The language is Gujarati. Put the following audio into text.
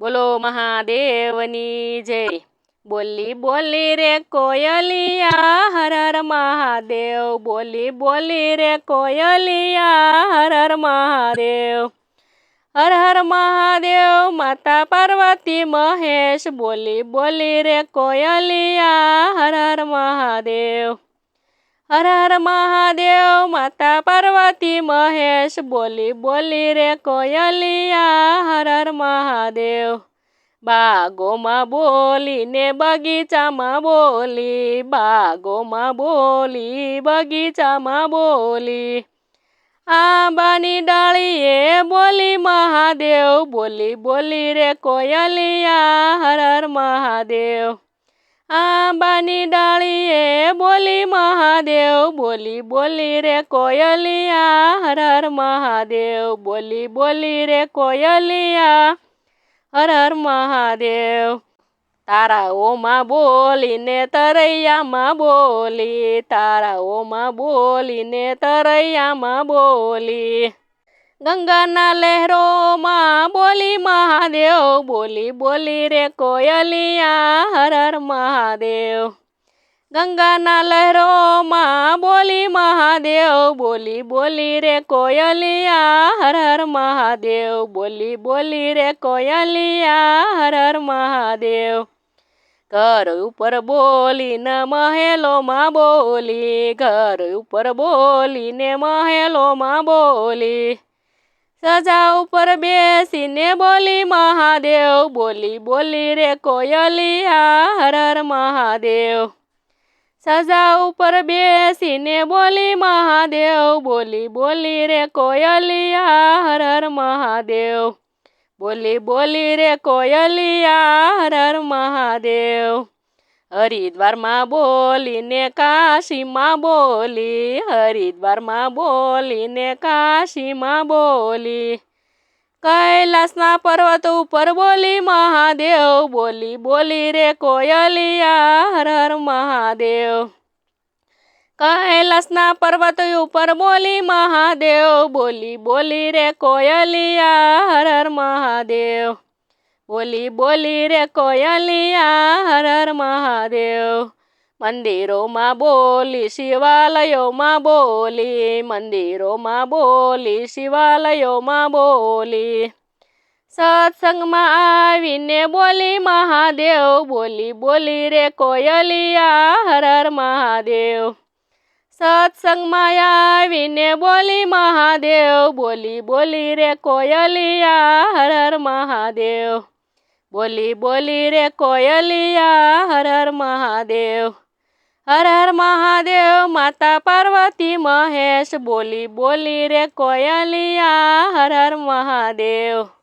બોલો મહાદેવની જય. બોલી બોલી રે કોયલિયા, હર હર મહાદેવ. બોલી બોલી રે કોયલિયા, હર હર મહાદેવ. હર હર મહાદેવ, માતા પાર્વતી મહેશ. બોલી બોલી રે કોયલિયા, હર હર મહાદેવ. હર હર મહાદેવ, માતા પાર્વતી, મહેશ, બોલી બોલી રે કોયલિયા હર હર મહાદેવ. બાગોમાં બોલીને બગીચામાં બોલી, બાગોમાં બોલી, બગીચામાં બોલી. આંબાની ડાળીએ બોલી મહાદેવ, બોલી બોલી રે કોયલિયા હર હર મહાદેવ. આંબાની ડાળીએ બોલી, મહાદેવ, બોલી બોલી રે કોયલિયા, હર હર મહાદેવ, બોલી બોલી રે કોયલિયા, હર હર મહાદેવ. તારાઓમાં બોલીને તરૈયામાં બોલી, તારાઓમાં બોલીને તરૈયામાં બોલી. ગંગાના લહેરોમાં બોલી મહાદેવ, બોલી બોલી રે કોયલિયા, હર હર મહાદેવ. ગંગાના લહેરોમાં બોલી મહાદેવ, બોલી બોલી રે કોયલિયા, હર હર મહાદેવ. બોલી બોલી રે કોયલિયા, હર હર મહાદેવ. ઘર ઉપર બોલીને મહેલોમાં બોલી, ઘર ઉપર બોલીને મહેલોમાં બોલી. સજા ઉપર બેસીને બોલી, મહાદેવ, બોલી બોલી રે કોયલિયા, હર હર મહાદેવ. સજા ઉપર બેસીને બોલી, મહાદેવ, બોલી બોલી રે કોયલિયા, હર હર મહાદેવ. બોલી બોલી રે કોયલિયા, હર હર મહાદેવ. હરિદ્વારમાં બોલીને કાશીમાં બોલી, હરિદ્વારમાં બોલીને કાશીમાં બોલી. કૈલાસના પર્વત ઉપર બોલી, મહાદેવ, બોલી બોલી રે કોયલિયા, હર હર મહાદેવ. કૈલાસના પર્વત ઉપર બોલી, મહાદેવ, બોલી બોલી રે કોયલિયા, હર હર મહાદેવ. બોલી બોલી રે કોયલિયા હર હર મહાદેવ. મંદિરોમાં બોલી, શિવાલયોમાં બોલી, મંદિરોમાં બોલી, શિવાલયોમાં બોલી. સત્સંગમાં આવીને બોલી, મહાદેવ, બોલી બોલી રે કોયલિયા હર હર મહાદેવ. સત્સંગમાં આવીને બોલી, મહાદેવ, બોલી બોલી રે કોયલિયા હર હર મહાદેવ. બોલી બોલી રે કોયલિયા, હર હર મહાદેવ. હર હર મહાદેવ, માતા પાર્વતી મહેશ. બોલી બોલી રે કોયલિયા, હર હર મહાદેવ.